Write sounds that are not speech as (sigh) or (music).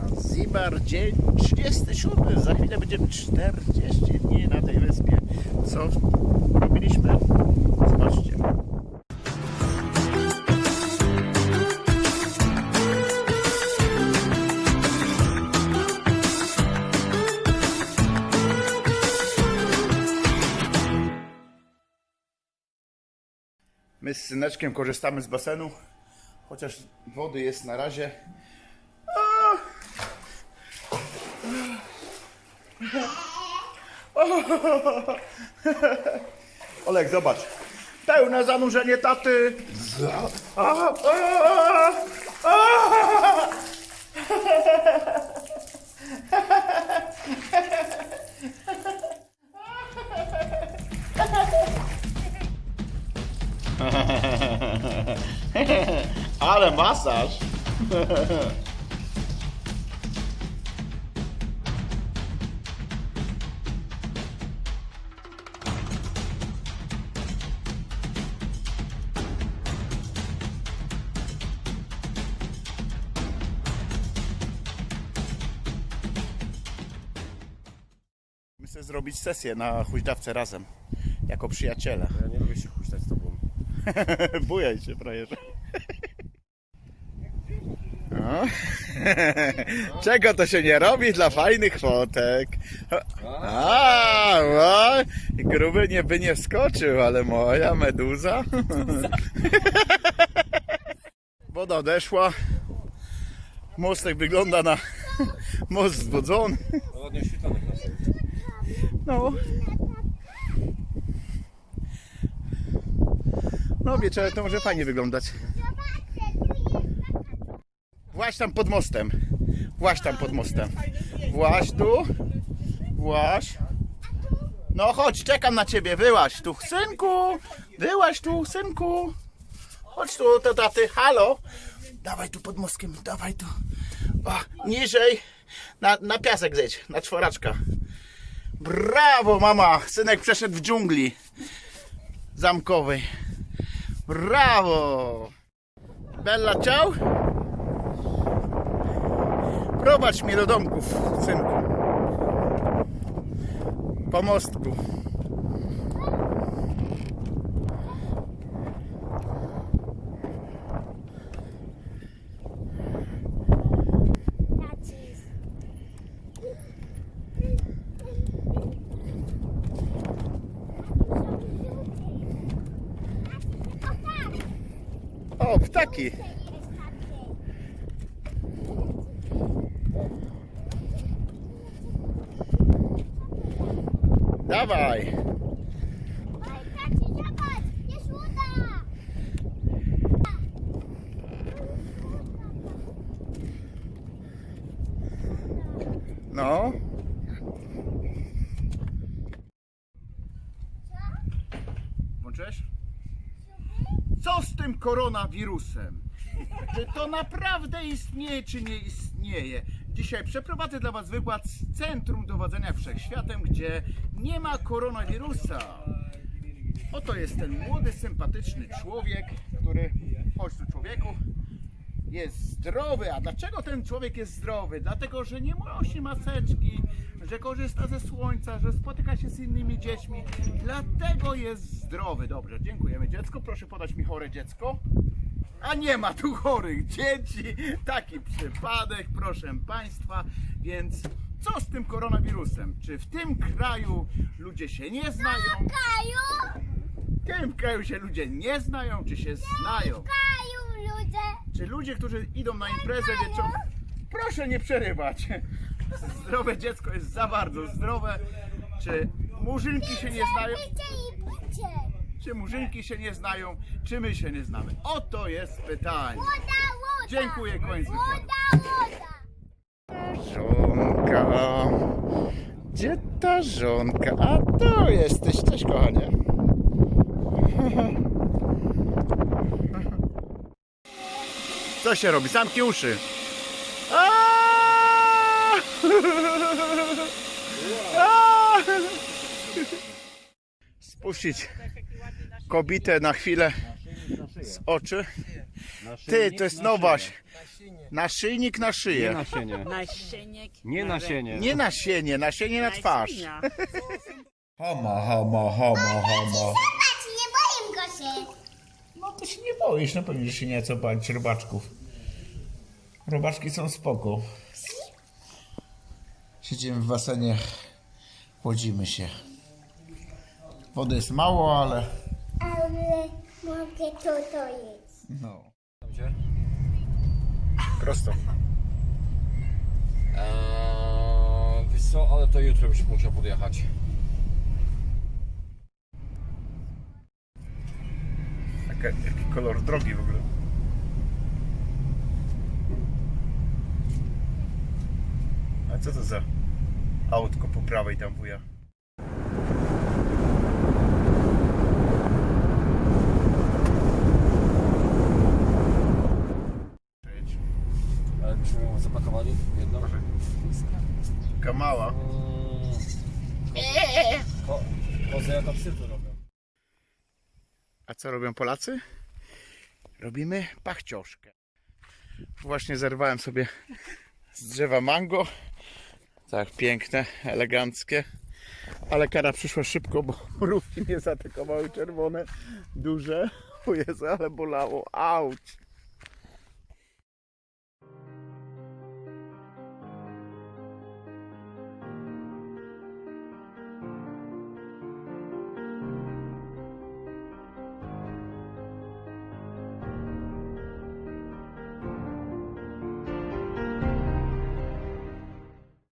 Zanzibar, dzień 37. Za chwilę będziemy 40 dni na tej wyspie. Co robiliśmy? Zobaczcie. My z syneczkiem korzystamy z basenu, chociaż wody jest na razie. (laughs) Olek, zobacz. Pełne zanurzenie taty. (laughs) Ale masaż. (laughs) Myślę zrobić sesję na huźdawce razem, jako przyjaciele. Ja nie lubię się huśtać z tobą. (laughs) Bujaj się, frajerze. No. (laughs) Czego to się nie robi dla fajnych fotek? A, no. gruby nie by nie wskoczył, ale moja meduza. (laughs) Woda odeszła. Mostek wygląda na most zbudzony. No. No wieczorem to może fajnie wyglądać. Właź tam pod mostem. Właź tam pod mostem. Właź tu. Właź. No chodź, czekam na ciebie. Wyłaź tu, synku. Wyłaź tu, synku. Chodź tu do taty. Halo. Dawaj tu pod mostkiem, dawaj tu. O, niżej. Na, na piasek zejdź, na czworaczka. Brawo, mama! Synek przeszedł w dżungli zamkowej. Brawo! Bella, ciao! Prowadź mnie do domków, synku. Po mostku. O, ptaki! Dawaj! No. Co z tym koronawirusem? Czy to naprawdę istnieje, czy nie istnieje? Dzisiaj przeprowadzę dla Was wykład z Centrum Dowodzenia Wszechświatem, gdzie nie ma koronawirusa. Oto jest ten młody, sympatyczny człowiek, który, chodź tu człowieku, jest zdrowy. A dlaczego ten człowiek jest zdrowy? Dlatego, że nie nosi maseczki, że korzysta ze słońca, że spotyka się z innymi dziećmi. Dlatego jest zdrowy. Dobrze, dziękujemy. Dziecko, proszę podać mi chore dziecko. A nie ma tu chorych dzieci. Taki przypadek, proszę Państwa. Więc co z tym koronawirusem? Czy w tym kraju ludzie się nie znają? W tym kraju się ludzie nie znają, czy się znają? Ludzie! Czy ludzie, którzy idą na imprezę wieczorem... Proszę nie przerywać. Zdrowe dziecko jest za bardzo zdrowe. Czy murzynki się nie znają? I! Czy murzynki się nie znają? Czy my się nie znamy? Oto jest pytanie. Woda, woda! Dziękuję, koniec wykładu. Woda, woda! Żonka. Gdzie ta żonka? A to jesteś. Cześć, kochanie. (laughs) Co się robi? Zamknij uszy. Aaaa! Aaaa! Spuścić kobitę na chwilę z oczy. Ty, to jest nowość. Naszyjnik na Nie szyję. nasienie. Nie nasienie. Nie nasienie, nasienie na twarz. Homo, homo, homo, homo. Patrz, nie boję go się. No to się nie boisz, no pewnie, że się nie co bać robaczków. Robaczki są spoko. Siedzimy w basenie, chłodzimy się. Wody jest mało, ale... Ale mogę to to jeść. No. Prosto. Eee, wiesz co, ale to jutro byś musiał podjechać. Jaki, jaki kolor drogi w ogóle. A co to za autko po prawej tam wuja? Ale byśmy ją zapakowali jedno. Taka mała. Ko, kozy jak psy to robią. A co robią Polacy? Robimy pachcioszkę. Właśnie zerwałem sobie z drzewa mango. Tak, piękne, eleganckie. Ale kara przyszła szybko, bo mrówki mnie zaatakowały czerwone, duże. O Jezu, ale bolało. Auć.